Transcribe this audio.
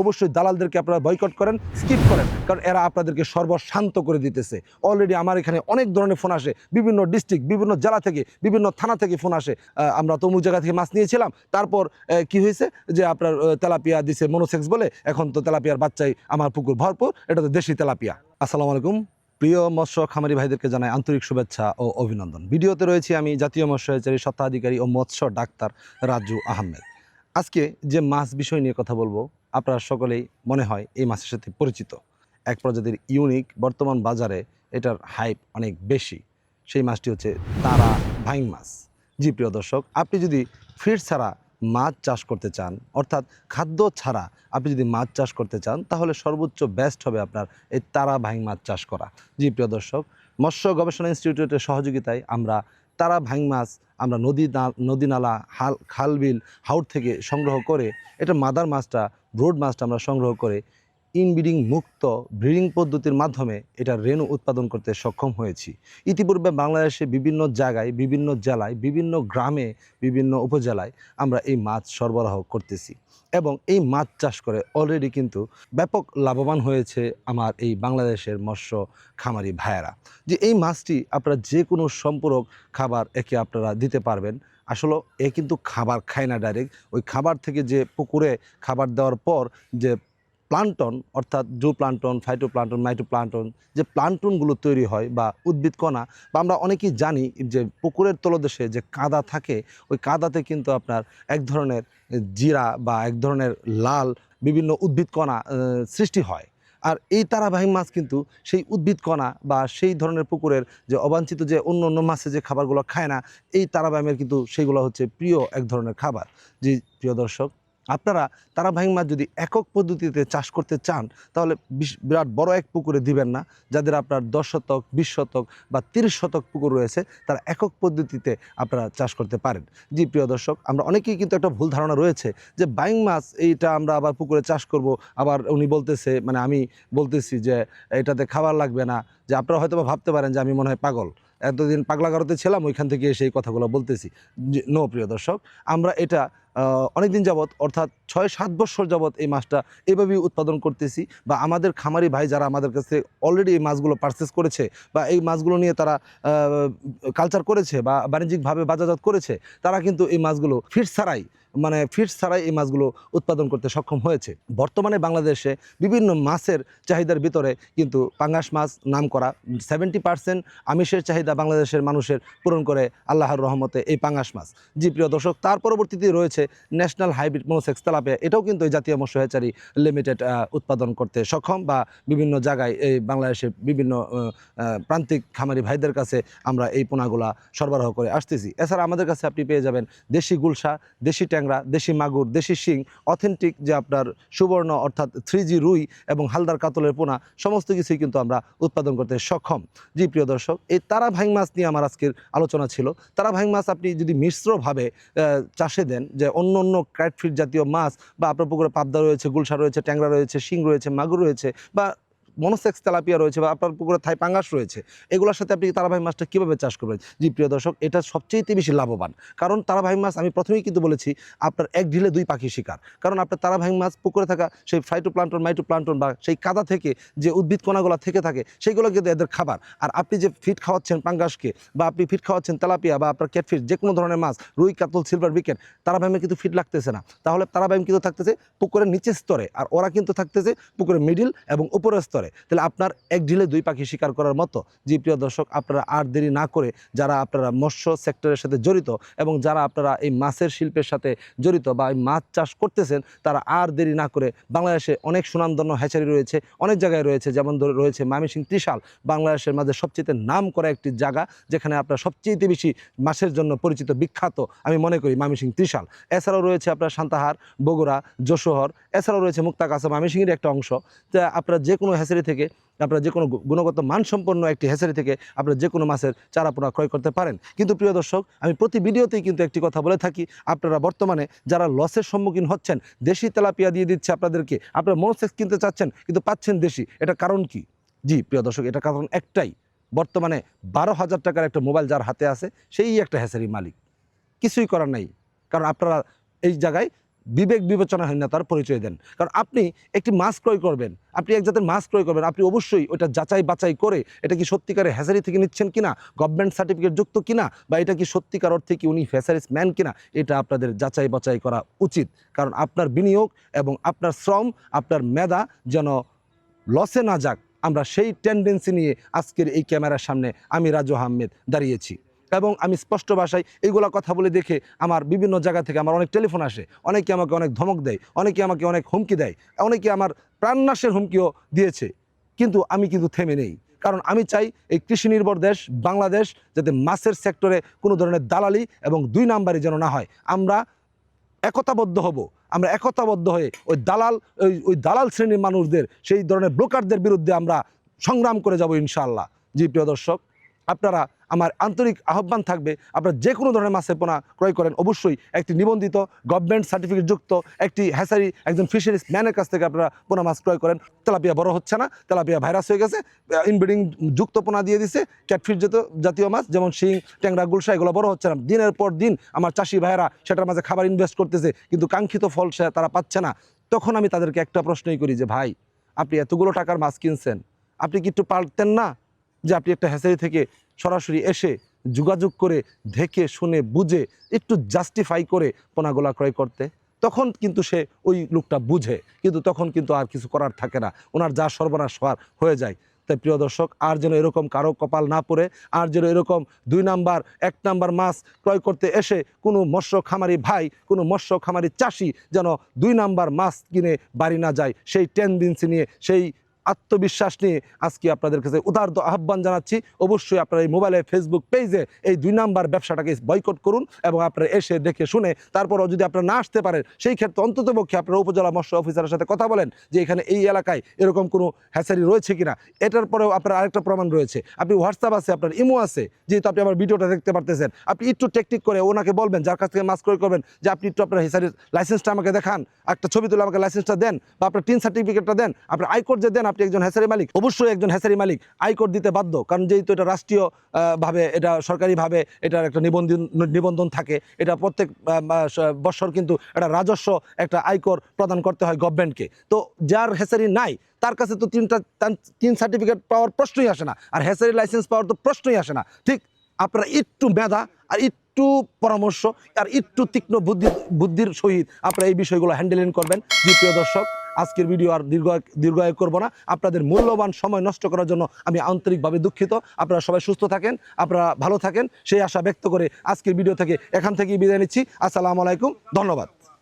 অবশ্যই দালালদেরকে আপনারা বয়কট করেন স্কিপ করেন, কারণ এরা আপনাদেরকে সর্বশান্ত করে দিতেছে। অলরেডি আমার এখানে অনেক ধরনের ফোন আসে, বিভিন্ন ডিস্ট্রিক্ট বিভিন্ন জেলা থেকে, বিভিন্ন থানা থেকে ফোন আসে। আমরা তো অমুক জায়গা থেকে মাছ নিয়েছিলাম, তারপর কি হয়েছে? যে আপনার তেলাপিয়া দিছে মনোসেক্স বলে, এখন তো তেলাপিয়ার বাচ্চাই আমার পুকুর ভরপুর, এটা তো দেশি তেলাপিয়া। আসসালামু আলাইকুম। প্রিয় মৎস্য খামারি ভাইদেরকে জানাই আন্তরিক শুভেচ্ছা ও অভিনন্দন। ভিডিওতে রয়েছি আমি জাতীয় মৎস্যচারী স্বত্বাধিকারী ও মৎস্য ডাক্তার রাজু আহমেদ। আজকে যে মাছ বিষয় নিয়ে কথা বলব আপনারা সকলেই মনে হয় এই মাছের সাথে পরিচিত। এক প্রজাতির ইউনিক বর্তমান বাজারে এটার হাইপ অনেক বেশি। সেই মাছটি হচ্ছে তারা ভাইং মাছ। জি, প্রিয় দর্শক, আপনি যদি ফিড ছাড়া মাছ চাষ করতে চান, অর্থাৎ খাদ্য ছাড়া আপনি যদি মাছ চাষ করতে চান, তাহলে সর্বোচ্চ বেস্ট হবে আপনার এই তারা ভাইং মাছ চাষ করা। জি, প্রিয় দর্শক, মৎস্য গবেষণা ইনস্টিটিউটের সহযোগিতায় আমরা তারা ভাইং মাছ আমরা নদী নদী নালা, হাল খাল বিল হাউট থেকে সংগ্রহ করে, এটা মাদার মাছটা ব্রোড মাছটা আমরা সংগ্রহ করে ইনব্রিডিং মুক্ত ব্রিডিং পদ্ধতির মাধ্যমে এটা রেণু উৎপাদন করতে সক্ষম হয়েছি। ইতিপূর্বে বাংলাদেশে বিভিন্ন জায়গায়, বিভিন্ন জেলায়, বিভিন্ন গ্রামে, বিভিন্ন উপজেলায় আমরা এই মাছ সরবরাহ করতেছি। এবং এই মাছ চাষ করে অলরেডি কিন্তু ব্যাপক লাভবান হয়েছে আমার এই বাংলাদেশের মৎস্য খামারি ভাইয়েরা। যে এই মাছটি আপনারা যে কোনো সম্পূরক খাবার একে আপনারা দিতে পারবেন। আসলে এ কিন্তু খাবার খায় না ডাইরেক্ট ওই খাবার থেকে যে পুকুরে খাবার দেওয়ার পর যে প্লান্টন, অর্থাৎ জু প্লান্টন ফাইটো প্লান্টন মাইটো প্লান্টন যে প্লান্টনগুলো তৈরি হয় বা উদ্ভিদ কণা বা আমরা অনেকেই জানি যে পুকুরের তলদেশে যে কাদা থাকে, ওই কাদাতে কিন্তু আপনার এক ধরনের জিরা বা এক ধরনের লাল বিভিন্ন উদ্ভিদ কণা সৃষ্টি হয়। আর এই তারাবাহী মাছ কিন্তু সেই উদ্ভিদ কণা বা সেই ধরনের পুকুরের যে অবাঞ্ছিত যে অন্য অন্য মাছে যে খাবারগুলো খায় না, এই তারাবাহিমের কিন্তু সেইগুলো হচ্ছে প্রিয় এক ধরনের খাবার। যে প্রিয় দর্শক আপনারা তারাবাহিং মাছ যদি একক পদ্ধতিতে চাষ করতে চান, তাহলে বিরাট বড় এক পুকুরে দিবেন না। যাদের আপনার দশ শতক, বিশ শতক বা তিরিশ শতক পুকুর রয়েছে, তারা একক পদ্ধতিতে আপনারা চাষ করতে পারেন। জি, প্রিয় দর্শক, আমরা অনেকেই কিন্তু একটা ভুল ধারণা রয়েছে যে বাইং মাছ এইটা আমরা আবার পুকুরে চাষ করব। আবার উনি বলতেছে মানে আমি বলতেছি যে এটাতে খাবার লাগবে না, যে আপনারা হয়তো ভাবতে পারেন যে আমি মনে হয় পাগল। এতদিন পাগলাগারতে ছিলাম, ওইখান থেকে সেই কথাগুলো বলতেছি। নো প্রিয় দর্শক, আমরা এটা অনেক দিন যাবৎ, অর্থাৎ ছয় সাত বছর যাবৎ এই মাছটা এভাবেই উৎপাদন করতেছি বা আমাদের খামারি ভাই যারা আমাদের কাছে অলরেডি এই মাছগুলো পারচেস করেছে বা এই মাছগুলো নিয়ে তারা কালচার করেছে বা বাণিজ্যিকভাবে বাজারজাত করেছে, তারা কিন্তু এই মাছগুলো ফিট ছাড়াই মানে ফিট ছাড়াই এই মাছগুলো উৎপাদন করতে সক্ষম হয়েছে। বর্তমানে বাংলাদেশে বিভিন্ন মাছের চাহিদার ভিতরে কিন্তু পাঙ্গাস মাছ নাম করা সেভেন্টি পার্সেন্ট আমিষের চাহিদা বাংলাদেশের মানুষের পূরণ করে আল্লাহর রহমতে এই পাঙ্গাস মাছ। জি, প্রিয় দর্শক, তার পরবর্তীতে রয়েছে ন্যাশনাল হাইব্রিড মোনোসেক্স তেলাপিয়া। এটাও কিন্তু এই জাতীয় মৎস্য হ্যাচারি লিমিটেড উৎপাদন করতে সক্ষম বা বিভিন্ন জায়গায় এই বাংলাদেশের বিভিন্ন প্রান্তিক খামারি ভাইদের কাছে আমরা এই পোনাগুলা সরবরাহ করে আসতেছি। এছাড়া আমাদের কাছে আপনি পেয়ে যাবেন দেশি গুলশা, দেশি ট্যাংরা দেশি মাগুর, দেশি শিং অথেন্টিক যে আপনার সুবর্ণ অর্থাৎ থ্রি রুই এবং হালদার কাতলের পোনা, সমস্ত কিছুই কিন্তু আমরা উৎপাদন করতে সক্ষম। জি, প্রিয় দর্শক, এই তারা ভাইং মাছ নিয়ে আমার আজকের আলোচনা ছিল। তারা ভাইং মাছ আপনি যদি মিশ্রভাবে চাষে দেন, যে অন্য অন্য ক্যাটফিট জাতীয় মাছ বা আপনার পুকুরে পাবদা রয়েছে, গুলশা রয়েছে, ট্যাংরা রয়েছে, শিং রয়েছে, মাগুর রয়েছে বা মনোসেক্স তেলাপিয়া রয়েছে বা আপনার পুকুরে থাই পাঙ্গাস রয়েছে, এগুলোর সাথে আপনি তারাভাই মাছটা কীভাবে চাষ করবেন? জি, প্রিয় দর্শক, এটা সবচেয়ে বেশি লাভবান। কারণ তারাভাই মাছ, আমি প্রথমেই কিন্তু বলেছি, আপনার এক ঢিলে দুই পাখি শিকার। কারণ আপনার তারাভাই মাছ পুকুরে থাকা সেই ফাইটোপ্লান্টন মাইটোপ্লান্টন বা সেই কাদা থেকে যে উদ্ভিদ কণাগুলো থেকে থাকে সেইগুলো কিন্তু এদের খাবার। আর আপনি যে ফিট খাওয়াচ্ছেন পাঙ্গাসকে বা আপনি ফিট খাওয়াচ্ছেন তেলাপিয়া বা আপনার ক্যাটফিট যে কোনো ধরনের মাছ, রুই, কাতল, সিলভার বিকেট তারাভাইমে কিন্তু ফিট লাগতেছে না। তাহলে তারাভাইম কিন্তু থাকতেছে পুকুরের নিচের স্তরে, আর ওরা কিন্তু থাকতেছে পুকুরের মিডিল এবং উপরের স্তরে। তাহলে আপনার এক ঢিলে দুই পাখি শিকার করার মতো। জি, প্রিয় দর্শক, আপনারা আর দেরি না করে যারা আপনারা মৎস্য সেক্টরের সাথে জড়িত এবং যারা আপনারা এই মাছের শিল্পের সাথে জড়িত বা এই মাছ চাষ করতেছেন, তারা আর দেরি না করে বাংলাদেশে অনেক সুনামধন্য হ্যাচারি রয়েছে, অনেক জায়গায় রয়েছে। যেমন ধরে, রয়েছে মামিসিং ত্রিশাল, বাংলাদেশের মাঝে সবচেয়ে নাম করা একটি জায়গা, যেখানে আপনার সবচেয়ে বেশি মাছের জন্য পরিচিত বিখ্যাত, আমি মনে করি মামিসিং ত্রিশাল। এছাড়াও রয়েছে আপনার সান্তাহার, বগুড়া, যশোহর, এছাড়াও রয়েছে মুক্তাকাসা মামিসিংয়ের একটা অংশ। আপনারা যে কোনো হ্যাচারি থেকে আপনারা যে কোনো গুণগত মানসম্পন্ন একটি হ্যাচারি থেকে আপনারা যে কোনো মাছের চারা পোনা ক্রয় করতে পারেন। কিন্তু প্রিয় দর্শক, আমি প্রতি ভিডিওতেই কিন্তু একটি কথা বলে থাকি, আপনারা বর্তমানে যারা লসের সম্মুখীন হচ্ছেন, দেশি তেলাপিয়া দিয়ে দিচ্ছে আপনাদেরকে, আপনারা মনোসেক্স কিনতে চাচ্ছেন, কিন্তু পাচ্ছেন দেশি, এটা কারণ কি? জি, প্রিয় দর্শক, এটা কারণ একটাই, বর্তমানে বারো হাজার টাকার একটা মোবাইল যার হাতে আছে, সেই একটা হ্যাচারি মালিক। কিছুই করার নাই, কারণ আপনারা এই জায়গায় বিবেক বিবেচনাহীনতার পরিচয় দেন। কারণ আপনি একটি মাছ ক্রয় করবেন, আপনি এক জাতের মাছ ক্রয় করবেন, আপনি অবশ্যই ওটা যাচাই বাছাই করে এটা কি সত্যিকারের হ্যাচারি থেকে নিচ্ছেন কিনা গভর্নমেন্ট সার্টিফিকেট যুক্ত কিনা, বা এটা কি সত্যিকার অর্থে কি উনি ফ্যাসারিস ম্যান কিনা, এটা আপনাদের যাচাই বাছাই করা উচিত। কারণ আপনার বিনিয়োগ এবং আপনার শ্রম, আপনার মেধা যেন লসে না যাক, আমরা সেই টেন্ডেন্সি নিয়ে আজকের এই ক্যামেরার সামনে আমি রাজু আহমেদ দাঁড়িয়েছি। এবং আমি স্পষ্ট ভাষায় এইগুলো কথা বলে দেখে আমার বিভিন্ন জায়গা থেকে আমার অনেক টেলিফোন আসে। অনেকে আমাকে অনেক ধমক দেয়, অনেকে আমাকে অনেক হুমকি দেয়, অনেকে আমার প্রাণনাশের হুমকিও দিয়েছে। কিন্তু আমি কিন্তু থেমে নেই। কারণ আমি চাই এই কৃষি নির্ভর দেশ, বাংলাদেশ, যাতে মাছের সেক্টরে কোনো ধরনের দালালি এবং দুই নাম্বারই যেন না হয়। আমরা একতাবদ্ধ হব। আমরা একতাবদ্ধ হয়ে ওই দালাল, ওই ওই দালাল শ্রেণির মানুষদের, সেই ধরনের ব্রোকারদের বিরুদ্ধে আমরা সংগ্রাম করে যাব ইনশাআল্লাহ। জি, প্রিয় দর্শক, আপনারা আমার আন্তরিক আহ্বান থাকবে। আপনারা যে কোনো ধরনের মাছের পোনা ক্রয় করেন, অবশ্যই একটি নিবন্ধিত গভর্নমেন্ট সার্টিফিকেট যুক্ত একটি হ্যাসারি একজন ফিশারিজ ম্যানের কাছ থেকে আপনারা পোনা মাছ ক্রয় করেন। তেলাপিয়া বড় হচ্ছে না, তেলাপিয়া ভাইরাস হয়ে গেছে ইনব্রিডিং যুক্ত পোনা দিয়ে দিছে ক্যাটফিট জাতীয় মাছ যেমন শিং, ট্যাংরা, গুলশা, এগুলো বড় হচ্ছে না। দিনের পর দিন আমার চাষি ভাইয়েরা সেটার মাঝে খাবার ইনভেস্ট করতেছে, কিন্তু কাঙ্ক্ষিত ফল তারা পাচ্ছে না। তখন আমি তাদেরকে একটা প্রশ্নই করি যে, ভাই, আপনি এতগুলো টাকার মাছ কিনছেন, আপনি কি একটু পারতেন না যে, আপনি একটা হ্যাচারি থেকে সরাসরি এসে যোগাযোগ করে দেখে শুনে, বুঝে, একটু জাস্টিফাই করে পোনাগুলা ক্রয় করতে। তখন কিন্তু সে ওই লোকটা বুঝে, কিন্তু তখন কিন্তু আর কিছু করার থাকে না। ওনার যা সর্বনাশ হওয়ার হয়ে যায়। তাই প্রিয় দর্শক, আর যেন এরকম কারও কপাল না পড়ে, আর যেন এরকম দুই নাম্বার, এক নাম্বার মাছ ক্রয় করতে এসে কোনো মৎস্য খামারি ভাই, কোনো মৎস্য খামারি চাষি যেন দুই নাম্বার মাছ কিনে বাড়ি না যায়, সেই টেন টেন্ডেন্সি নিয়ে, সেই আত্মবিশ্বাস নিয়ে আজকে আপনাদের কাছে উদার্ত আহ্বান জানাচ্ছি। অবশ্যই আপনারা এই মোবাইলে ফেসবুক পেজে এই দুই নাম্বার ব্যবসাটাকে বয়কট করুন এবং আপনারা এসে দেখে শুনে তারপরও যদি আপনারা না আসতে পারেন, সেই ক্ষেত্রে অন্ততপক্ষে আপনারা উপজেলা মৎস্য অফিসারের সাথে কথা বলেন যে এখানে এই এলাকায় এরকম কোনো হ্যাচারি রয়েছে কিনা। এটার পরেও আপনার আরেকটা প্রমাণ রয়েছে। আপনি হোয়াটসঅ্যাপ আছে, আপনার ইমো আছে, যেহেতু আপনি আমার ভিডিওটা দেখতে পারতেছেন। আপনি একটু টেকনিক করে ওনাকে বলবেন, যার কাছ থেকে মাছ ক্রয় করবেন, যে আপনি একটু আপনার হ্যাচারির লাইসেন্সটা আমাকে দেখান, একটা ছবি তুলে আমাকে লাইসেন্সটা দেন বা আপনার টিন সার্টিফিকেটটা দেন, আপনার আইকোড যে দেন আপনি একজন হ্যাচারি মালিক? অবশ্যই একজন হ্যাচারি মালিক। আইকোড দিতে বাধ্য। কারণ যেহেতু এটা রাষ্ট্রীয় ভাবে, এটা সরকারিভাবে এটার একটা নিবন্ধন নিবন্ধন থাকে, এটা প্রত্যেক বছর কিন্তু একটা রাজস্ব একটা আয়কর প্রদান করতে হয় গভর্নমেন্টকে। তো যার হ্যাচারি নাই, তার কাছে তো তিনটা, তিন সার্টিফিকেট পাওয়ার প্রশ্নই আসে না। আর হ্যাচারি লাইসেন্স পাওয়ার তো প্রশ্নই আসে না। ঠিক আপনারা একটু মেধা আর একটু পরামর্শ আর একটু তীক্ষ্ণ বুদ্ধি, বুদ্ধির সহিত আপনারা এই বিষয়গুলো হ্যান্ডেলিং করবেন। দ্বিতীয় দর্শক আজকের ভিডিও আর দীর্ঘ দীর্ঘায়ু করব না। আপনাদের মূল্যবান সময় নষ্ট করার জন্য আমি আন্তরিকভাবে দুঃখিত। আপনারা সবাই সুস্থ থাকেন, আপনারা ভালো থাকেন। সেই আশা ব্যক্ত করে আজকের ভিডিও থেকে এখান থেকেই বিদায় নিচ্ছি। আসসালামু আলাইকুম, ধন্যবাদ।